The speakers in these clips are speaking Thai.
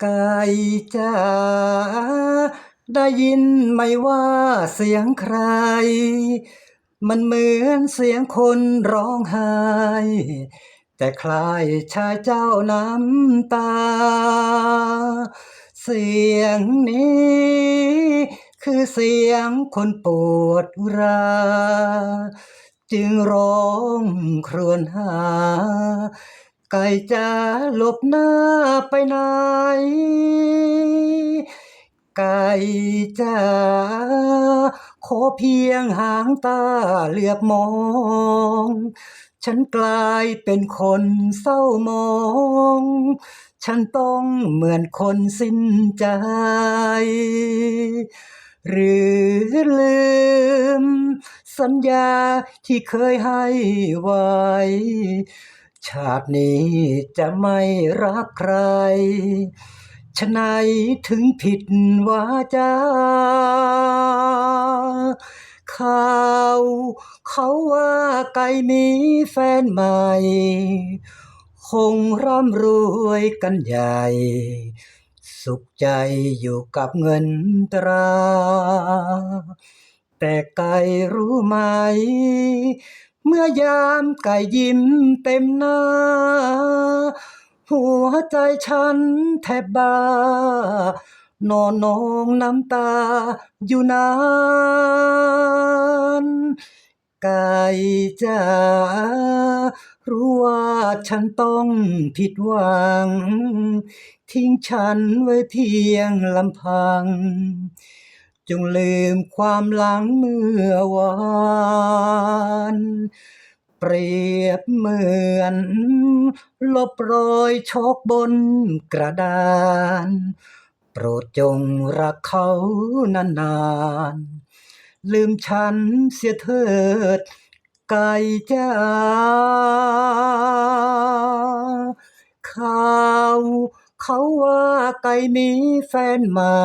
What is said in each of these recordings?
ไก่จ๋าได้ยินไหมว่าเสียงใคร มันเหมือนเสียงคนร้องไห้ แต่คล้ายชายเจ้าน้ำตา เสียงนี้ คือเสียงคนปวดรา จึงร้องครวญหา ไก่จะหลบหน้าไปไหน ไก่จ๋าขอเพียงหางตาเหลือบมอง ฉันกลายเป็นคนเศร้ามอง ฉันต้องเหมือนคนสิ้นใจ หรือลืม สัญญาที่เคยให้ไว้ ชาตินี้จะไม่รักใครฉะไหนถึงผิดวาจาข่าวเขาว่าไก่มีแฟนใหม่ คงร่ำรวยกันใหญ่ สุขใจอยู่กับเงินตรา แต่ไก่รู้ไหม เมื่อยามไก่ยิ้มเต็มหน้า หัวใจฉันแทบบ้านอนนองน้ำตาอยู่นานไก่จ๋ารู้ว่าฉันต้องผิดหวัง ทิ้งฉันไว้เพียงลำพัง จงลืมความหลังเมื่อวานเปรียบเหมือน ลบรอยชกบนกระดาน โปรดจงรักเขานานๆ ลืมฉันเสียเถิดไก่จ๋าข่าวเขาว่าไก่มีแฟนใหม่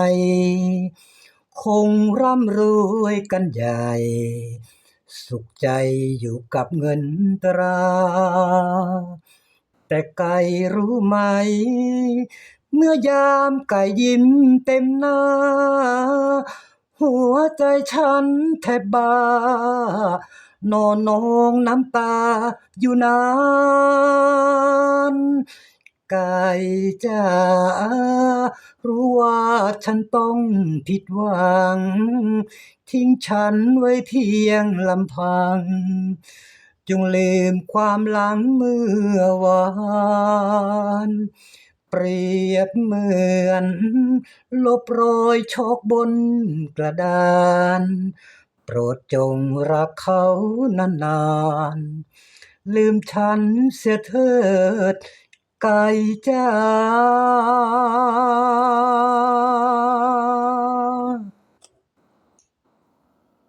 คงร่ำรวยกันใหญ่ สุขใจอยู่กับเงินตรา แต่ไก่รู้ไหม เมื่อยามไก่ยิ้มเต็มหน้า หัวใจฉันแทบบ้านอนนองน้ำตาอยู่นาน ไก่จ๋ารู้ว่าฉันต้องผิดหวัง ทิ้งฉันไว้เพียงลำพัง จงลืมความหลังเมื่อวานเปรียบเหมือน ลบรอยชอกบนกระดาน โปรดจงรักเขานานๆลืมฉันเสียเถิด ไก่จ้า